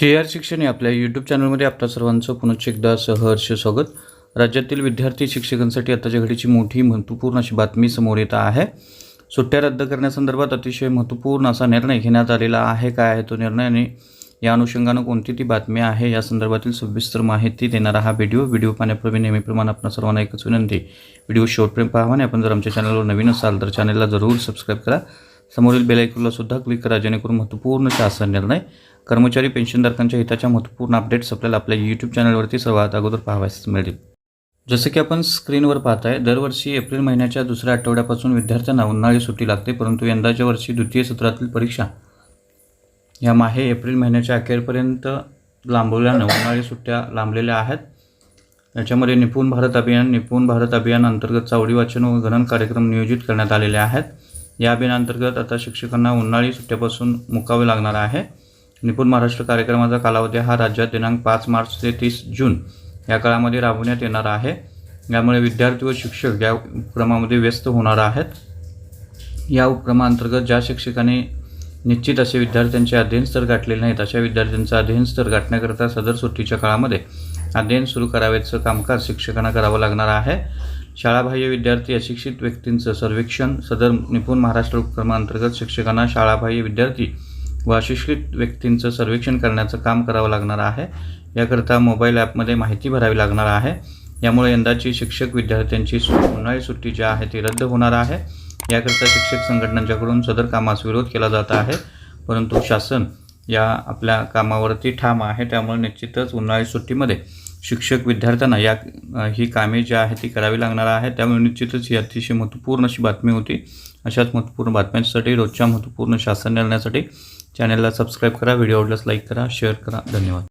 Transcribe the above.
जे आर शिक्षण या आपल्या यूट्यूब चॅनलमध्ये आपल्या सर्वांचं पुनश्च एकदा सहर्ष स्वागत. राज्यातील विद्यार्थी शिक्षकांसाठी आताच्या घडीची मोठी महत्त्वपूर्ण अशी बातमी समोर येत आहे. सुट्ट्या रद्द करण्यासंदर्भात अतिशय महत्त्वपूर्ण असा निर्णय घेण्यात आलेला आहे. काय आहे तो निर्णय? आणि या अनुषंगानं कोणती ती बातमी आहे? या संदर्भातील सविस्तर माहिती देणारा हा व्हिडिओ व्हिडिओ पाहण्यापूर्वी नेहमीप्रमाणे आपण सर्वांना एकच विनंती. व्हिडिओ शेवटपर्यंत पाहावा आणि आपण जर आमच्या चॅनलवर नवीन असाल तर चॅनलला जरूर सबस्क्राईब करा. समोरील बेलायकूनला सुद्धा क्लिक करा जेणेकरून महत्त्वपूर्ण शासन निर्णय कर्मचारी पेन्शनधारकांच्या हिताच्या महत्त्वपूर्ण अपडेट्स आपल्याला आपल्या यूट्यूब चॅनलवरती सर्वात अगोदर पाहावयास मिळतील. जसं की आपण स्क्रीनवर पाहताय दरवर्षी एप्रिल महिन्याच्या दुसऱ्या आठवड्यापासून विद्यार्थ्यांना उन्हाळी सुट्टी लागते परंतु यंदाच्या वर्षी द्वितीय सत्रातील परीक्षा या माहे एप्रिल महिन्याच्या अखेरपर्यंत लांबवल्यानं उन्हाळी सुट्ट्या लांबलेल्या आहेत. याच्यामध्ये निपुण भारत अभियान निपुण भारत अभियान अंतर्गत चावडी वाचन व गणन कार्यक्रम नियोजित करण्यात आलेले आहेत. या अभियानांतर्गत आता शिक्षकांना उन्हाळी सुट्ट्यापासून मुकावे लागणार आहे. निपुण महाराष्ट्र कार्यक्रमाचा कालावधी हा राज्यात दिनांक पाच मार्च ते तीस जून या काळामध्ये राबवण्यात येणार आहे. यामुळे विद्यार्थी व शिक्षक या उपक्रमामध्ये व्यस्त होणार आहेत. या उपक्रमाअंतर्गत ज्या शिक्षकांनी निश्चित असे विद्यार्थ्यांचे अध्ययन स्तर गाठलेले नाहीत अशा विद्यार्थ्यांचा अध्ययन स्तर गाठण्याकरता सदर सुट्टीच्या काळामध्ये अध्ययन सुरू करावेचं कामकाज शिक्षकांना करावं लागणार आहे. शाळाबाह्य विद्यार्थी अशिक्षित व्यक्तींचं सर्वेक्षण सदर निपुण महाराष्ट्र उपक्रमाअंतर्गत शिक्षकांना शाळाबाह्य विद्यार्थी व अशिक्षित व्यक्तींचं सर्वेक्षण करण्याचं काम करावं लागणार आहे. याकरता मोबाईल ॲपमध्ये माहिती भरावी लागणार आहे. यामुळे यंदाची शिक्षक विद्यार्थ्यांची उन्हाळी सुट्टी जी आहे ती रद्द होणार आहे. याकरता शिक्षक संघटनांच्याकडून सदर कामास विरोध केला जात आहे. परंतु शासन या आपल्या कामावरती ठाम आहे. त्यामुळे निश्चितच उन्हाळी सुट्टीमध्ये शिक्षक विद्यार्थ्यांना या ही कामे जी आहे ती करावी लागणार आहे त्यामुळे निश्चितच ही अतिशय महत्त्वपूर्ण अशी बातमी होती. अशाच महत्त्वपूर्ण बातम्यांसाठी रोजच्या महत्त्वपूर्ण शासन निर्णयासाठी चॅनलला सबस्क्राईब करा व्हिडिओ आवडल्यास लाईक करा शेअर करा. धन्यवाद.